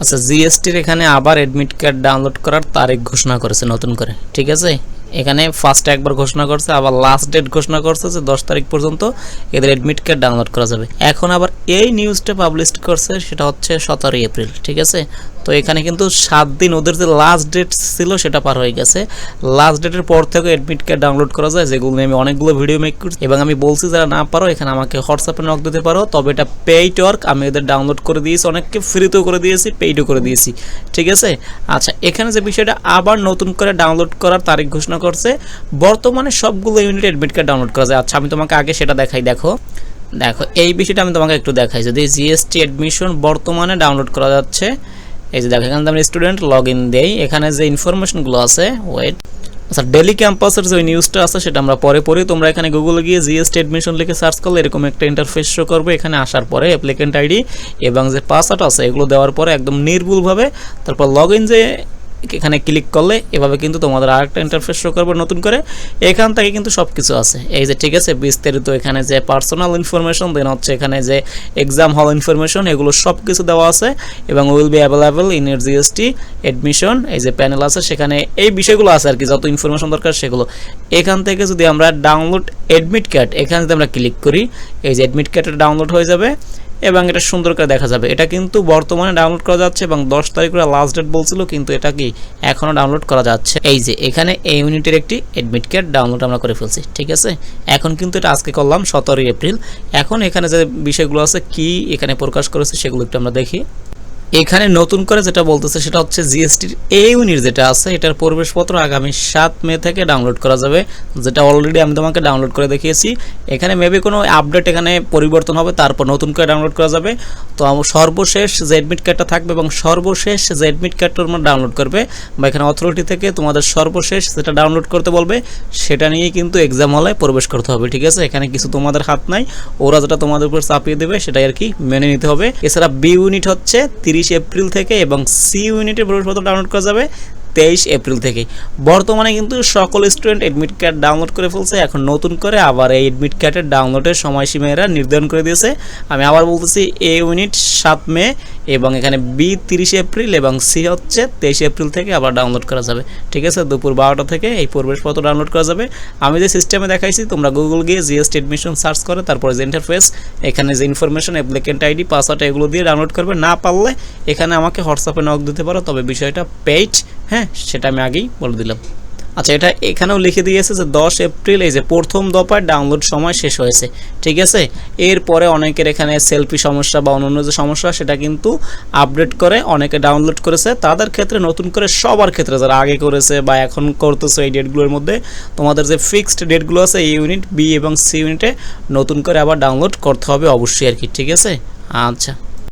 আচ্ছা জিএসটির এখানে আবার অ্যাডমিট কার্ড ডাউনলোড করার তারিখ ঘোষণা করেছে নতুন করে, ঠিক আছে? এখানে ফার্স্টে একবার ঘোষণা করছে, আবার লাস্ট ডেট ঘোষণা করছে যে দশ তারিখ পর্যন্ত এদের অ্যাডমিট কার্ড ডাউনলোড করা যাবে। এখন আবার এই নিউজটা পাবলিশ করছে, সেটা হচ্ছে সতেরোই এপ্রিল, ঠিক আছে? তো এখানে কিন্তু সাত দিন ওদের যে লাস্ট ডেট ছিল, সেটা পার হয়ে গেছে। লাস্ট ডেটের পর থেকে অ্যাডমিট কার্ড ডাউনলোড করা যায়, যেগুলো নিয়ে আমি অনেকগুলো ভিডিও মেক করছি। এবং আমি বলছি, যারা না পারো, এখানে আমাকে হোয়াটসঅ্যাপে নক দিতে পারো। তবে এটা পেইড ওয়ার্ক আমি এদের ডাউনলোড করে দিয়েছি, অনেককে ফ্রিতেও করে দিয়েছি পেইডও করে দিয়েছি, ঠিক আছে? আচ্ছা এখানে যে বিষয়টা আবার নতুন করে ডাউনলোড করার তারিখ ঘোষণা করছে। বর্তমানে সবগুলো ইউনিট অ্যাডমিট কার্ড ডাউনলোড করা যায়। আচ্ছা আমি তোমাকে আগে সেটা দেখাই, দেখো। দেখো, এই বিষয়টা আমি তোমাকে একটু দেখাই। যদি জিএসটি অ্যাডমিশন বর্তমানে ডাউনলোড করা যাচ্ছে, এই যে দেখো, এখানে আমরা স্টুডেন্ট লগ ইন দেই। এখানে যে ইনফরমেশনগুলো আছে ওয়েট আচ্ছা ডেলি ক্যাম্পাসের যে নিউজটা আছে, সেটা আমরা পরে পরে তোমরা এখানে গুগলে গিয়ে জিএসটি অ্যাডমিশন লিখে সার্চ করলে এরকম একটা ইন্টারফেস শো করবে। এখানে আসার পরে অ্যাপ্লিকেন্ট আইডি এবং যে পাসওয়ার্ড আছে, এগুলো দেওয়ার পরে একদম নির্ভুলভাবে তারপর লগ ইন যে এখানে ক্লিক করলে এভাবে কিন্তু তোমাদের আরেকটা ইন্টারফেস শো করবে নতুন করে। এখান থেকে কিন্তু সব কিছু আছে। এই যে ঠিক আছে, বিস্তারিত এখানে যে পার্সোনাল ইনফরমেশন দেন হচ্ছে এখানে যে এক্সাম হল ইনফরমেশন এগুলো সব কিছু দেওয়া আছে এবং উইল বি অ্যাভেলেবল ইন এর জিএসটি অ্যাডমিশন এই যে প্যানেল আছে, সেখানে এই বিষয়গুলো আছে আর কি, যত ইনফরমেশন দরকার সেগুলো। এখান থেকে যদি আমরা ডাউনলোড অ্যাডমিট কার্ড এখানে যদি আমরা ক্লিক করি, এই যে অ্যাডমিট কার্ডটা ডাউনলোড হয়ে যাবে। এবং এটা সুন্দর করে দেখা যাবে। এটা কিন্তু বর্তমানে ডাউনলোড করা যাচ্ছে এবং দশ তারিখ করে লাস্ট ডেট বলছিল, কিন্তু এটা কি এখনও ডাউনলোড করা যাচ্ছে? এই যে, এখানে এই ইউনিটের একটি অ্যাডমিট কার্ড ডাউনলোড আমরা করে ফেলছি, ঠিক আছে? এখন কিন্তু এটা আজকে করলাম সতেরোই এপ্রিল। এখন এখানে যে বিষয়গুলো আছে, কি এখানে প্রকাশ করেছে সেগুলো একটু আমরা দেখি। এখানে নতুন করে যেটা বলতেছে সেটা হচ্ছে জিএসটির এ ইউনিট যেটা আছে, এটার প্রবেশপত্র আগামী সাত মে থেকে ডাউনলোড করা যাবে, যেটা অলরেডি আমি তোমাকে ডাউনলোড করে দেখিয়েছি। এখানে মেবি কোনো আপডেট এখানে পরিবর্তন হবে, তারপর নতুন করে ডাউনলোড করা যাবে। তো সর্বশেষ যে অ্যাডমিট কার্ডটা থাকবে এবং সর্বশেষ যে অ্যাডমিট কার্ডটা তোমরা ডাউনলোড করবে। বা এখানে অথরিটি থেকে তোমাদের সর্বশেষ যেটা ডাউনলোড করতে বলবে, সেটা নিয়েই কিন্তু এক্সাম হলে প্রবেশ করতে হবে, ঠিক আছে? এখানে কিছু তোমাদের হাত নাই, ওরা যেটা তোমাদের উপর চাপিয়ে দেবে সেটাই আর কি মেনে নিতে হবে। এছাড়া বি ইউনিট হচ্ছে তিরিশ এপ্রিল থেকে এবং সি ইউনিটের প্রবেশপত্র ডাউনলোড করা যাবে। তেইশ এপ্রিল থেকে বর্তমানে কিন্তু সকল স্টুডেন্ট এডমিট কার্ড ডাউনলোড করে ফেলছে, এখন নতুন করে আবার এই এডমিট কার্ডের ডাউনলোডের সময়সীমা এরা নির্ধারণ করে দিয়েছে। আমি আবার বলতেছি, এ ইউনিট সাত মে এবং এখানে বি তিরিশে এপ্রিল এবং সি হচ্ছে তেইশে এপ্রিল থেকে আবার ডাউনলোড করা যাবে। ঠিক আছে? দুপুর বারোটা থেকে এই প্রবেশপত্র ডাউনলোড করা যাবে। আমি যে সিস্টেমে দেখাইছি, তোমরা গুগল গিয়ে জিএসটি এডমিশন সার্চ করে, তারপরে যে ইন্টারফেস এখানে যে ইনফরমেশন অ্যাপ্লিকেন্ট আইডি পাসওয়ার্ড এগুলো দিয়ে ডাউনলোড করবে। না পারলে এখানে আমাকে হোয়াটসঅ্যাপে নক দিতে পারো, তবে বিষয়টা পেইড হ্যাঁ সেটা আমি আগেই বলে দিলাম। আচ্ছা এটা এখানেও লিখে দিয়েছে যে দশ এপ্রিল, এই যে প্রথম দফায় ডাউনলোড সময় শেষ হয়েছে, ঠিক আছে? এরপরে অনেকের এখানে সেলফি সমস্যা বা অন্যান্য যে সমস্যা, সেটা কিন্তু আপডেট করে, অনেকে ডাউনলোড করেছে। তাদের ক্ষেত্রে নতুন করে সবার ক্ষেত্রে যারা আগে করেছে বা এখন করতেছে এই ডেটগুলোর মধ্যে, তোমাদের যে ফিক্সড ডেটগুলো আছে এই ইউনিট বি এবং সি ইউনিটে নতুন করে আবার ডাউনলোড করতে হবে অবশ্যই আর কি, ঠিক আছে? আচ্ছা।